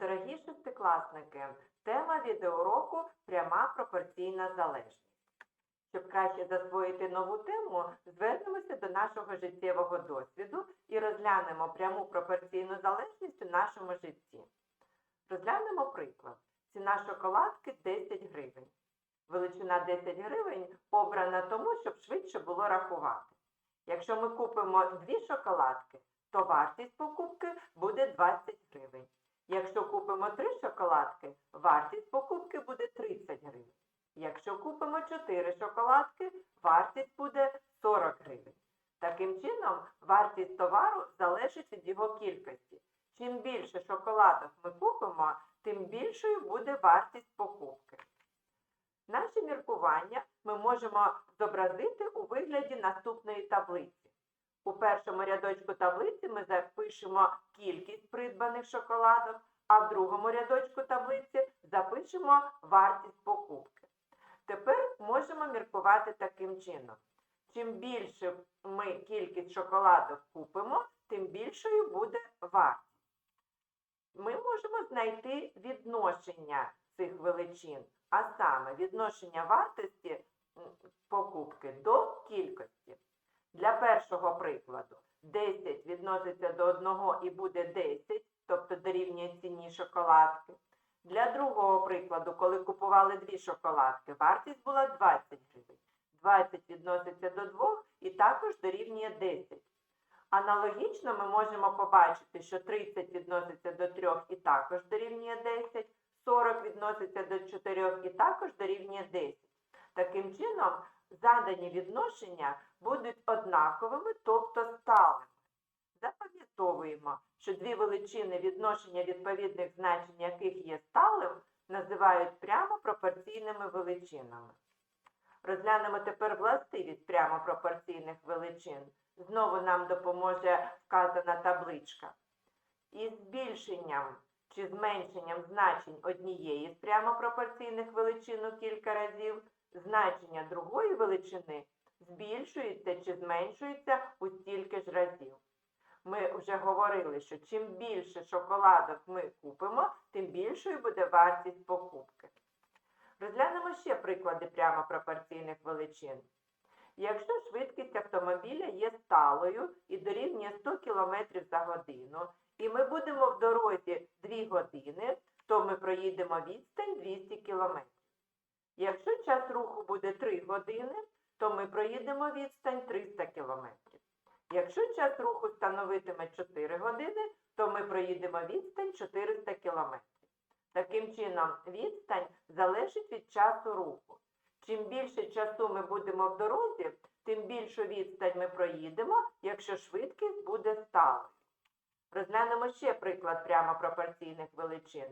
Дорогі шестикласники, тема відеоуроку пряма пропорційна залежність. Щоб краще засвоїти нову тему, звернемося до нашого життєвого досвіду і розглянемо пряму пропорційну залежність у нашому житті. Розглянемо приклад. Ціна шоколадки 10 гривень. Величина 10 гривень обрана тому, щоб швидше було рахувати. Якщо ми купимо дві шоколадки, то вартість покупки буде 20 гривень. Якщо купимо три шоколадки, вартість покупки буде 30 гривень. Якщо купимо 4 шоколадки, вартість буде 40 гривень. Таким чином, вартість товару залежить від його кількості. Чим більше шоколадок ми купимо, тим більшою буде вартість покупки. Наші міркування ми можемо зобразити у вигляді наступної таблиці. У першому рядочку таблиці ми запишемо кількість придбаних шоколадок, а в другому рядочку таблиці запишемо вартість покупки. Тепер можемо міркувати таким чином. Чим більше ми кількість шоколадок купимо, тим більшою буде вартість. Ми можемо знайти відношення цих величин, а саме відношення вартості покупки до кількості. Для першого прикладу 10 відноситься до 1 і буде 10, тобто дорівнює ціні шоколадки. Для другого прикладу, коли купували дві шоколадки, вартість була 20 гривень. 20 відноситься до 2 і також дорівнює 10. Аналогічно ми можемо побачити, що 30 відноситься до 3 і також дорівнює 10, 40 відноситься до 4 і також дорівнює 10. Таким чином, задані відношення будуть однаковими, тобто сталими. Запам'ятовуємо, що дві величини відношення відповідних значень яких є сталим, називають прямо пропорційними величинами. Розглянемо тепер властивість прямо пропорційних величин. Знову нам допоможе вказана табличка. Із збільшенням чи зменшенням значень однієї з прямо пропорційних величин у кілька разів, значення другої величини збільшується чи зменшується у стільки ж разів. Ми вже говорили, що чим більше шоколадок ми купимо, тим більшою буде вартість покупки. Розглянемо ще приклади прямо пропорційних величин. Якщо швидкість автомобіля є сталою і дорівнює 100 км за годину, і ми будемо в дорозі 2 години, то ми проїдемо відстань 200 км. Якщо час руху буде 3 години, то ми проїдемо відстань 300 км. Якщо час руху становитиме 4 години, то ми проїдемо відстань 400 км. Таким чином, відстань залежить від часу руху. Чим більше часу ми будемо в дорозі, тим більшу відстань ми проїдемо, якщо швидкість буде сталою. Розглянемо ще приклад прямо пропорційних величин.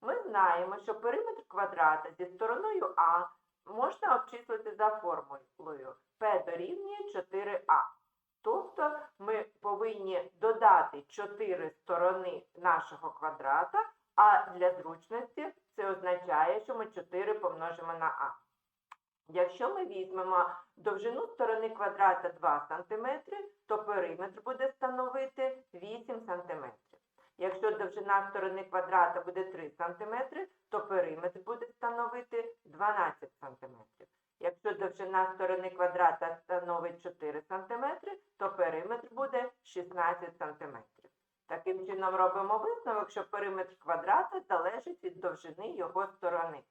Ми знаємо, що периметр квадрата зі стороною А можна обчислити за формулою P дорівнює 4А. Тобто ми повинні додати 4 сторони нашого квадрата, а для зручності це означає, що ми 4 помножимо на А. Якщо ми візьмемо довжину сторони квадрата 2 см, то периметр буде становити 8 см. Якщо довжина сторони квадрата буде 3 см, то периметр буде становити 12 см. Якщо довжина сторони квадрата становить 4 см, то периметр буде 16 см. Таким чином робимо висновок, що периметр квадрата залежить від довжини його сторони.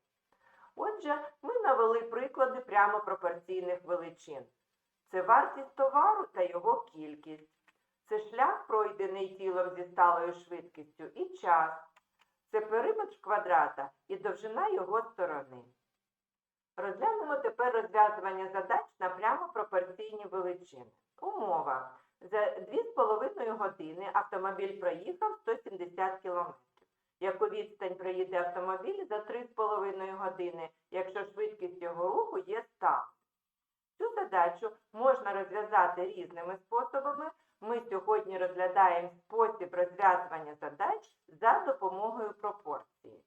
Отже, ми навели приклади прямо пропорційних величин. Це вартість товару та його кількість. Це шлях, пройдений тілом зі сталою швидкістю, і час. Це периметр квадрата і довжина його сторони. Розглянемо тепер розв'язування задач на прямо пропорційні величини. Умова. За 2,5 години автомобіль проїхав 170 км. Яку відстань проїде автомобіль за 3,5 години, якщо швидкість його руху є сталою? Цю задачу можна розв'язати різними способами. Ми сьогодні розглядаємо спосіб розв'язування задач за допомогою пропорції.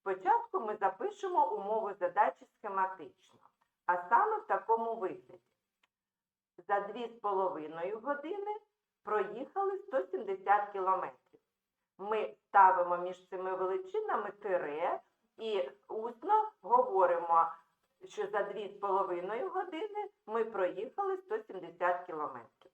Спочатку ми запишемо умову задачі схематично, а саме в такому вигляді. За 2,5 години проїхали 170 кілометрів. Ми ставимо між цими величинами тире і усно говоримо, що за 2,5 години ми проїхали 170 кілометрів.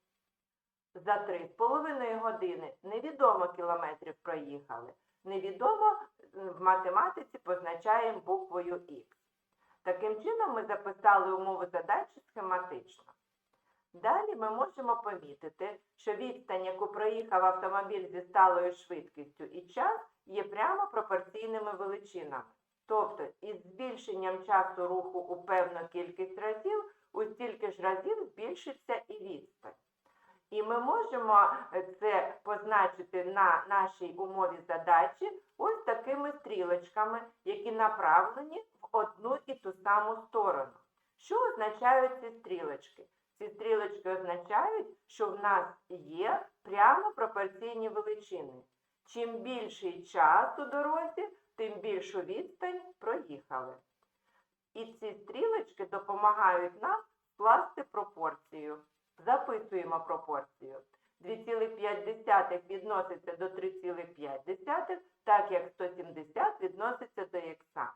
За 3,5 години невідомо кілометрів проїхали. Невідомо в математиці позначаємо буквою Х. Таким чином ми записали умову задачі схематично. Далі ми можемо помітити, що відстань, яку проїхав автомобіль зі сталою швидкістю і час, є прямо пропорційними величинами. Тобто із збільшенням часу руху у певну кількість разів, у стільки ж разів збільшиться і відстань. І ми можемо е, це позначити на нашій умові задачі ось такими стрілочками, які направлені в одну і ту саму сторону. Що означають ці стрілочки? Ці стрілочки означають, що в нас є прямо пропорційні величини. Чим більший час у дорозі, тим більшу відстань проїхали. І ці стрілочки допомагають нам скласти пропорцію. Записуємо пропорцію. 2,5 відноситься до 3,5, так як 170 відноситься до х.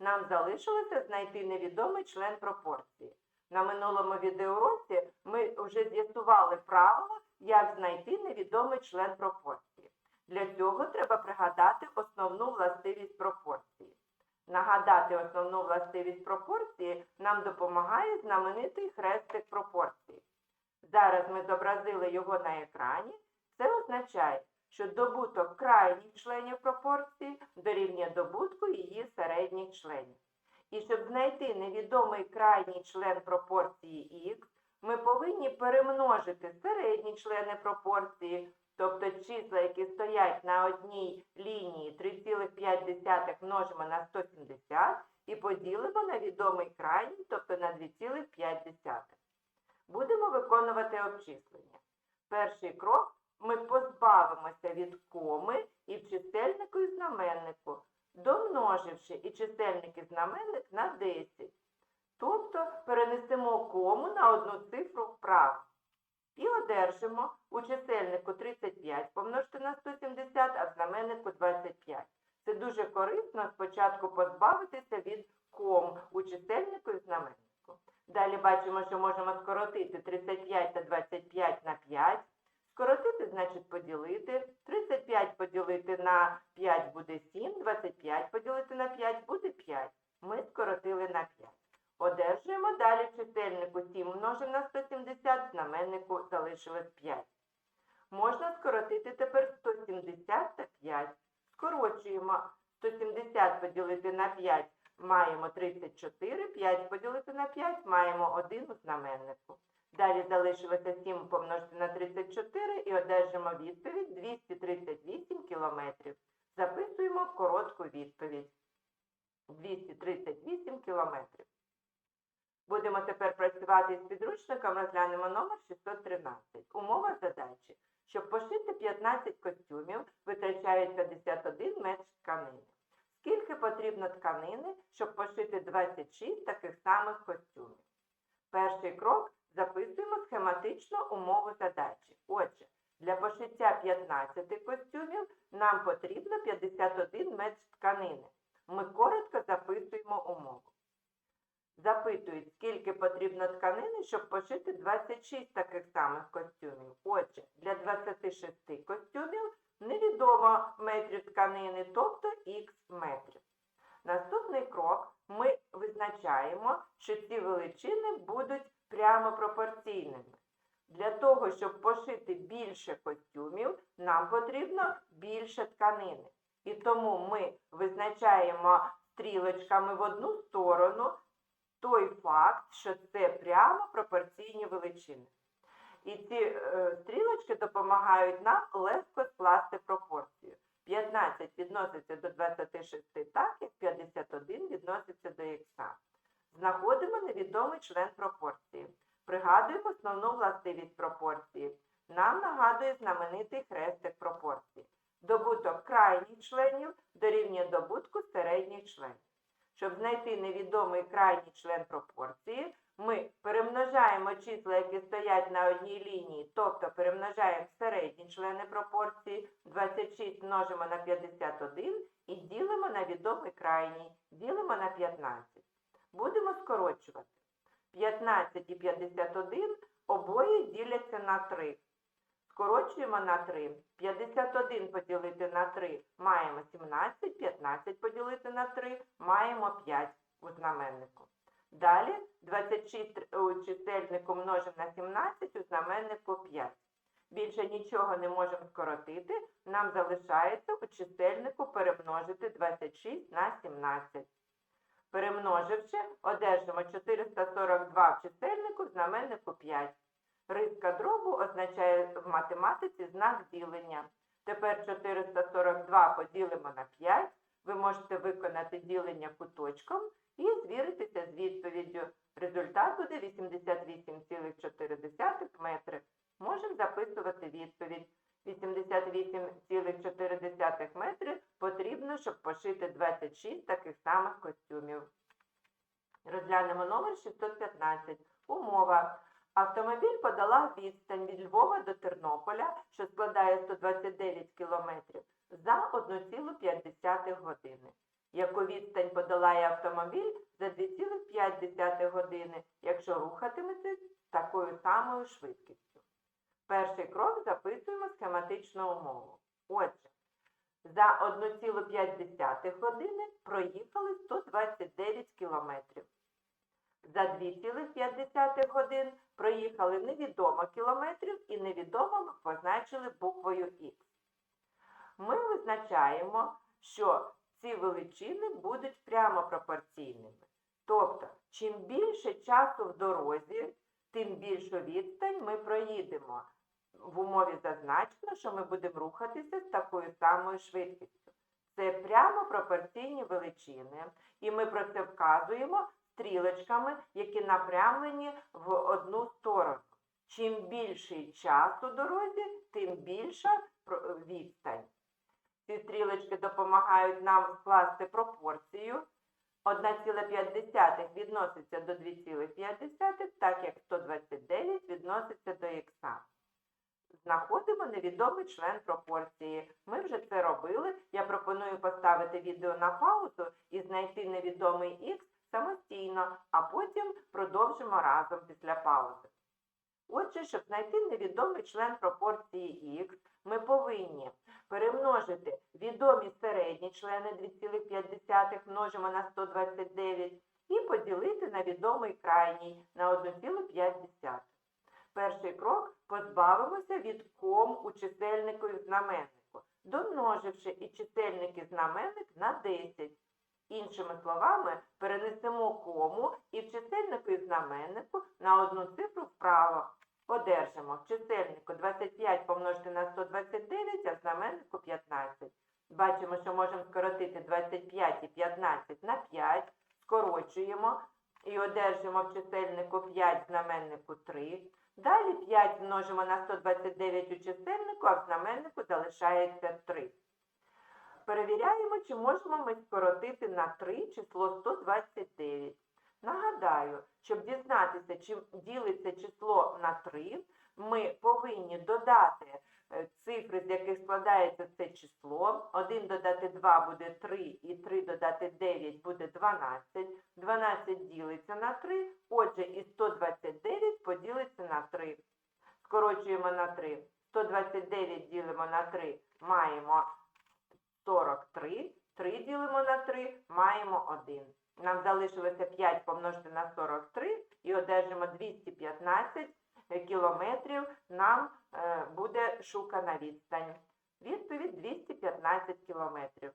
Нам залишилося знайти невідомий член пропорції. На минулому відеоуроці ми вже з'ясували правило, як знайти невідомий член пропорції. Для цього треба пригадати основну властивість пропорції. Нагадати основну властивість пропорції нам допомагає знаменитий хрестик пропорції. Зараз ми зобразили його на екрані. Це означає, що добуток крайніх членів пропорції дорівнює добутку її середніх членів. І щоб знайти невідомий крайній член пропорції х, ми повинні перемножити середні члени пропорції, тобто числа, які стоять на одній лінії 3,5 множимо на 170 і поділимо на відомий крайній, тобто на 2,5. Будемо виконувати обчислення. Перший крок ми позбавимося від коми і чисельнику і знаменнику, домноживши і чисельник і знаменник на 10. Тобто перенесемо кому на одну цифру вправо. І одержимо у чисельнику 35 помножити на 170, а в знаменнику 25. Це дуже корисно спочатку позбавитися від ком у чисельнику і знаменнику. Далі бачимо, що можемо скоротити 35 та 25 на 5. Скоротити значить поділити. 35 поділити на 5 буде 7, 25 поділити на 5 буде 5. Ми скоротили на 5. Одержуємо далі чисельнику 7 множимо на 170, в знаменнику залишилось 5. Можна скоротити тепер 170 та 5. Скорочуємо 170 поділити на 5 маємо 34, 5 поділити на 5 маємо 1 у знаменнику. Далі залишилося 7 помножити на 34 і одержимо відповідь 238 кілометрів. Записуємо коротку відповідь. 238 кілометрів. Будемо тепер працювати з підручником, розглянемо номер 613. Умова задачі. Щоб пошити 15 костюмів, витрачають 51 метр тканини. Скільки потрібно тканини, щоб пошити 26 таких самих костюмів? Перший крок записуємо схематично умову задачі. Отже, для пошиття 15 костюмів нам потрібно 51 метр тканини. Ми коротко записуємо умову. Запитують, скільки потрібно тканини, щоб пошити 26 таких самих костюмів. Отже, для 26 костюмів невідомо метрів тканини, тобто х метрів. Наступний крок ми визначаємо, що ці величини будуть прямо пропорційними. Для того, щоб пошити більше костюмів, нам потрібно більше тканини. І тому ми визначаємо стрілочками в одну сторону той факт, що це прямо пропорційні величини. І ці е, стрілочки допомагають нам легко скласти пропорцію. 15 відноситься до 26 так, як 51 відноситься до х. Знаходимо невідомий член пропорції. Пригадуємо основну властивість пропорції. Нам нагадує знаменитий хрестик пропорції. Добуток крайніх членів дорівнює добутку середніх членів. Щоб знайти невідомий крайній член пропорції, Ми перемножаємо числа, які стоять на одній лінії, тобто перемножаємо середні члени пропорції, 26 множимо на 51 і ділимо на відомий крайній, ділимо на 15. Будемо скорочувати. 15 і 51 обоє діляться на 3. Скорочуємо на 3. 51 поділити на 3 маємо 17, 15 поділити на 3 маємо 5 у знаменнику. Далі 26 у чисельнику множимо на 17, у знаменнику 5. Більше нічого не можемо скоротити, нам залишається у чисельнику перемножити 26 на 17. Перемноживши, одержимо 442 в чисельнику, в знаменнику 5. Риска дробу означає в математиці знак ділення. Тепер 442 поділимо на 5. Ви можете виконати ділення куточком і звіритися з відповіддю. Результат буде 88,4 метри. Можемо записувати відповідь. 88,4 метри потрібно, щоб пошити 26 таких самих костюмів. Розглянемо номер 615. Умова. Автомобіль подала відстань від Львова до Тернополя, що складає 129 кілометрів, за 1,5 години. Яку відстань подолає автомобіль за 2,5 години, якщо рухатиметься такою самою швидкістю? Перший крок записуємо схематичну умову. Отже, за 1,5 години проїхали 129 кілометрів. За 2,5 годин проїхали невідомо кілометрів і невідомо позначили буквою Х. Ми визначаємо, що ці величини будуть прямо пропорційними. Тобто, чим більше часу в дорозі, тим більшу відстань ми проїдемо. В умові зазначено, що ми будемо рухатися з такою самою швидкістю. Це прямо пропорційні величини, і ми про це вказуємо стрілочками, які напрямлені в одну сторону. Чим більший час у дорозі, тим більша відстань. Ці стрілочки допомагають нам скласти пропорцію. 1,5 відноситься до 2,5, так як 129 відноситься до х. Знаходимо невідомий член пропорції. Ми вже це робили. Я пропоную поставити відео на паузу і знайти невідомий х самостійно, а потім продовжимо разом після паузи. Отже, щоб знайти невідомий член пропорції х, ми повинні перемножити відомі середні члени 2,5 множимо на 129 і поділити на відомий крайній на 1,5. Перший крок позбавимося від ком у чисельнику і знаменнику, домноживши і чисельник і знаменник на 10. Іншими словами, перенесемо кому і в чисельнику і знаменнику на одну цифру вправо. Одержимо в чисельнику 25 помножити на 129, а знаменнику 15. Бачимо, що можемо скоротити 25 і 15 на 5, скорочуємо і одержимо в чисельнику 5, в знаменнику 3. Далі 5 множимо на 129 у чисельнику, а в знаменнику залишається 3. Перевіряємо, чи можемо ми скоротити на 3 число 129. Нагадаю, щоб дізнатися, чи ділиться число на 3, ми повинні додати е, цифри, з яких складається це число. 1 додати 2 буде 3, і 3 додати 9 буде 12. 12 ділиться на 3, отже, і 129 поділиться на 3. Скорочуємо на 3. 129 ділимо на 3, маємо 43. 3 ділимо на 3, маємо 1. Нам залишилося 5 помножити на 43 і одержимо 215 кілометрів. Нам е, буде шукана відстань. Відповідь 215 кілометрів.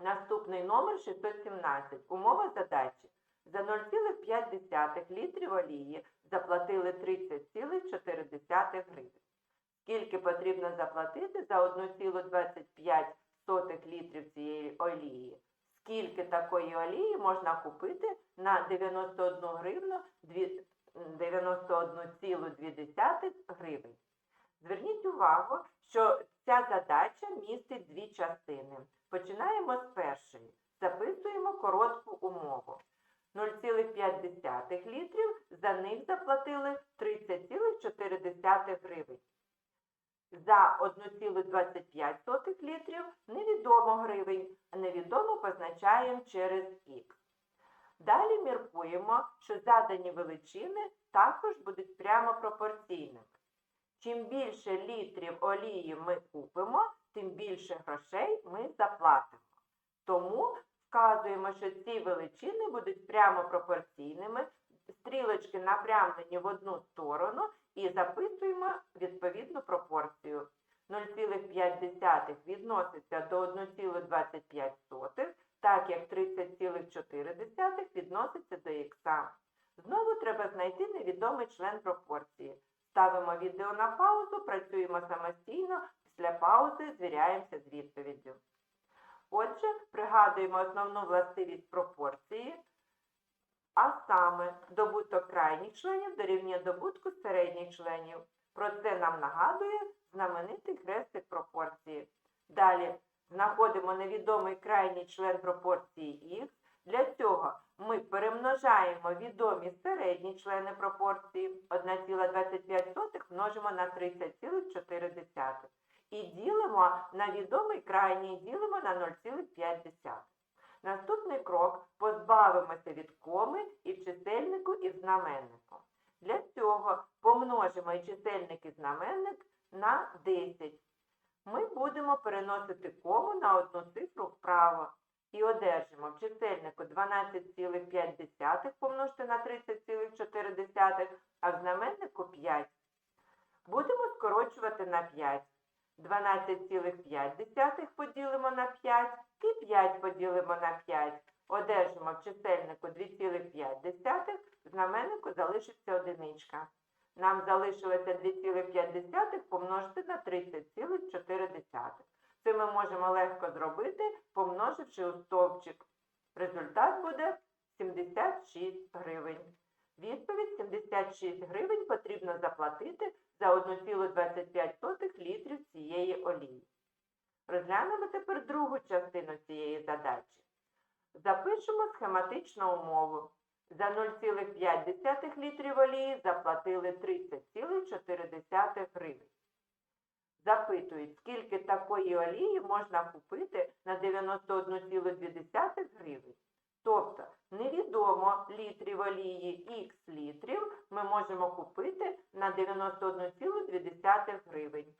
Наступний номер 617. Умова задачі. За 0,5 літрів олії заплатили 30,4 гривень. Скільки потрібно заплатити за 1,25 літрів цієї олії? Скільки такої олії можна купити на 91 гривну 91,2 гривень? Зверніть увагу, що ця задача містить дві частини. Починаємо з першої. Записуємо коротку умову. 0,5 літрів, за них заплатили 30,4 гривень. За 1,25 літрів невідомо гривень, а невідомо позначаємо через х. Далі міркуємо, що задані величини також будуть прямо пропорційними. Чим більше літрів олії ми купимо, тим більше грошей ми заплатимо. Тому вказуємо, що ці величини будуть прямо пропорційними, стрілочки напрямлені в одну сторону і записуємо пропорцію. 0,5 відноситься до 1,25, так як 30,4 відноситься до х. Знову треба знайти невідомий член пропорції. Ставимо відео на паузу, працюємо самостійно, після паузи звіряємося з відповіддю. Отже, пригадуємо основну властивість пропорції, а саме добуток крайніх членів дорівнює добутку середніх членів. Про це нам нагадує знаменитий хрестик пропорції. Далі знаходимо невідомий крайній член пропорції х. Для цього ми перемножаємо відомі середні члени пропорції 1,25 множимо на 30,4 і ділимо на відомий крайній, ділимо на 0,5. Наступний крок позбавимося від коми і чисельнику, і знаменнику. Для цього помножимо і чисельник і знаменник на 10. Ми будемо переносити кому на одну цифру вправо і одержимо в чисельнику 12,5 помножити на 30,4, а в знаменнику 5. Будемо скорочувати на 5. 12,5 поділимо на 5 і 5 поділимо на 5. Одержимо в чисельнику 2,5, в знаменнику залишиться одиничка. Нам залишилося 2,5 помножити на 30,4. Це ми можемо легко зробити, помноживши у стовпчик. Результат буде 76 гривень. Відповідь 76 гривень потрібно заплатити за 1,25 літрів цієї олії. Розглянемо тепер другу частину цієї задачі. Запишемо схематичну умову. За 0,5 літрів олії заплатили 30,4 гривень. Запитують, скільки такої олії можна купити на 91,2 гривень. Тобто, невідомо літрів олії х літрів ми можемо купити на 91,2 гривень.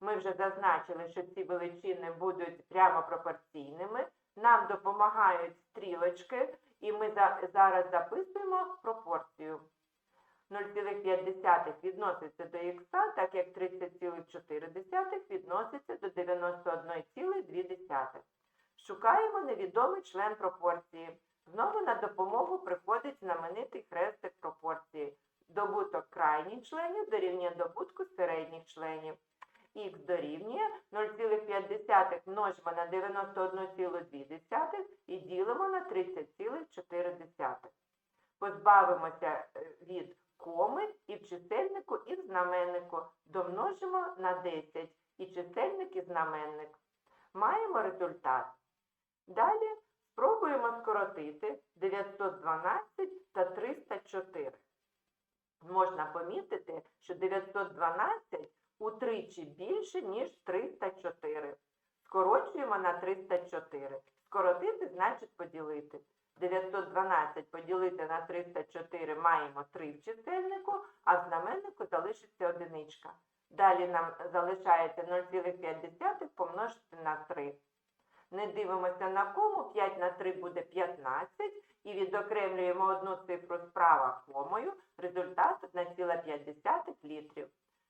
Ми вже зазначили, що ці величини будуть прямо пропорційними. Нам допомагають стрілочки, і ми за- зараз записуємо пропорцію. 0,5 відноситься до х, так як 30,4 відноситься до 91,2. Шукаємо невідомий член пропорції. Знову на допомогу приходить знаменитий хрестик пропорції. Добуток крайніх членів дорівнює добутку середніх членів. Х дорівнює 0,5 множимо на 91,2 і ділимо на 30,4. Позбавимося е, від коми і в чисельнику, і в знаменнику. Домножимо на 10 і чисельник, і знаменник. Маємо результат. Далі спробуємо скоротити 912 та 304. Можна помітити, що 912 утричі більше, ніж 304. Скорочуємо на 304. Скоротити значить поділити. 912 поділити на 304 маємо 3 в чисельнику, а в знаменнику залишиться одиничка. Далі нам залишається 0,5 помножити на 3. Не дивимося на кому, 5 на 3 буде 15, і відокремлюємо одну цифру справа комою, результат 1,5 літрів.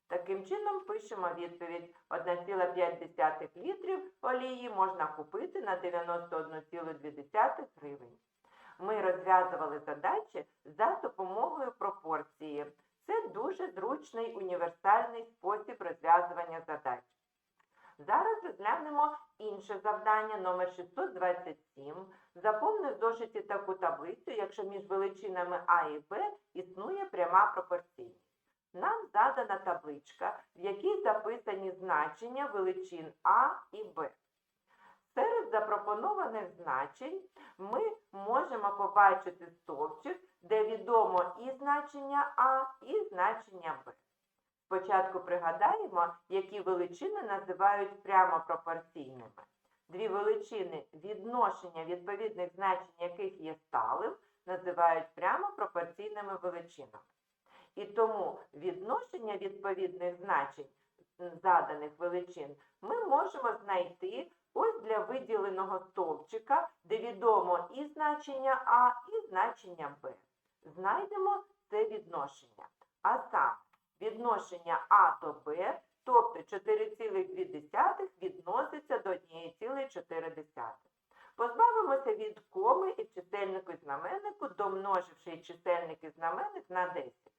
Таким чином пишемо відповідь 1,5 літрів олії можна купити на 91,2 гривень. Ми розв'язували задачі за допомогою пропорції. Це дуже зручний універсальний спосіб розв'язування задач. Зараз розглянемо інше завдання номер 627. Заповни в зошиті таку таблицю, якщо між величинами А і Б існує пряма пропорційність. Нам задана табличка, в якій записані значення величин А і Б. Серед запропонованих значень ми можемо побачити стовпчик, де відомо і значення А, і значення Б. Спочатку пригадаємо, які величини називають прямо пропорційними. Дві величини, відношення відповідних значень яких є сталим, називають прямо пропорційними величинами. І тому відношення відповідних значень заданих величин ми можемо знайти ось для виділеного стовпчика, де відомо і значення А, і значення Б. Знайдемо це відношення. А саме відношення А до Б, тобто 4,2 відноситься до 1,4. Позбавимося від коми і чисельнику знаменнику, домноживши чисельник і знаменник на 10.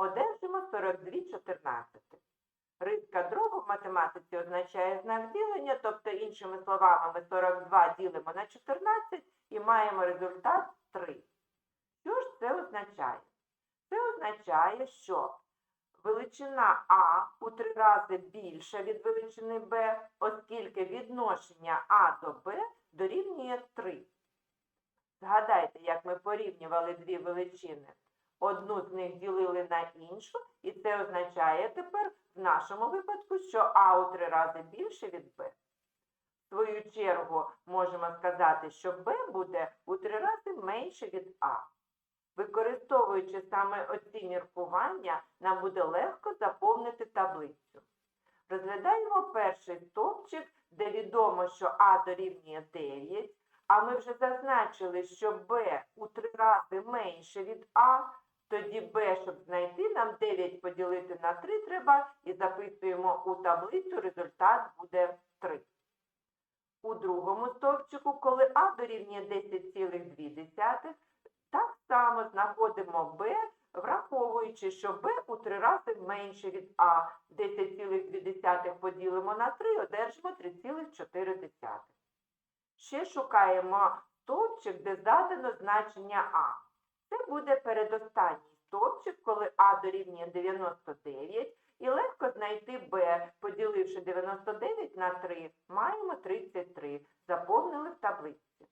Одержимо 42 чотирнадцятих. Риска дробу в математиці означає знак ділення, тобто, іншими словами, ми 42 ділимо на 14 і маємо результат 3. Що ж це означає? Це означає, що величина А у три рази більша від величини Б, оскільки відношення А до Б дорівнює 3. Згадайте, як ми порівнювали дві величини. Одну з них ділили на іншу, і це означає тепер в нашому випадку, що А у три рази більше від Б. В свою чергу можемо сказати, що Б буде у три рази менше від А. Використовуючи саме оці міркування, нам буде легко заповнити таблицю. Розглядаємо перший стовпчик, де відомо, що А дорівнює 9, а ми вже зазначили, що Б у три рази менше від А, тоді Б, щоб знайти, нам 9 поділити на 3 треба і записуємо у таблицю, результат буде 3. У другому стовпчику, коли А дорівнює 10,2, так само знаходимо Б, враховуючи, що Б у три рази менше від А. 10,2 поділимо на 3, одержимо 3,4. Ще шукаємо стовпчик, де задано значення А. Це буде передостанній стовпчик, коли А дорівнює 99, і легко знайти Б, поділивши 99 на 3, маємо 33. Заповнили в таблиці.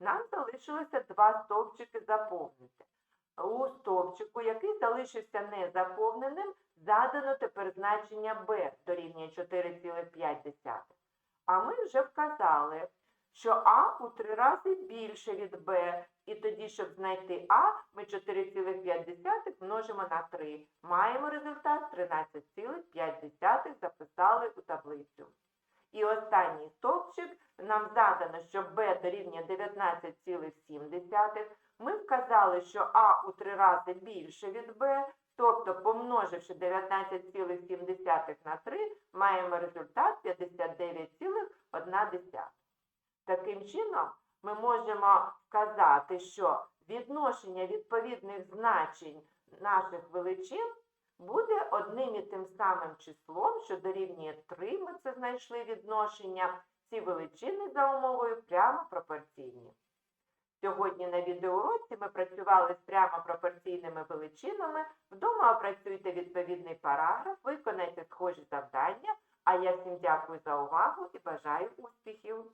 Нам залишилося два стовпчики заповнити. У стовпчику, який залишився незаповненим, задано тепер значення b дорівнює 4,5. А ми вже вказали, що А у три рази більше від b, і тоді, щоб знайти А, ми 4,5 множимо на 3. Маємо результат 13,5 записали у таблицю. І останній стовпчик нам задано, що b дорівнює 19,7. Ми вказали, що А у три рази більше від b, тобто помноживши 19,7 на 3, маємо результат 59,1. Таким чином, ми можемо сказати, що відношення відповідних значень наших величин буде одним і тим самим числом, що дорівнює 3, ми це знайшли відношення, ці величини за умовою прямо пропорційні. Сьогодні на відеоуроці ми працювали з прямо пропорційними величинами. Вдома опрацюйте відповідний параграф, виконайте схожі завдання. А я всім дякую за увагу і бажаю успіхів!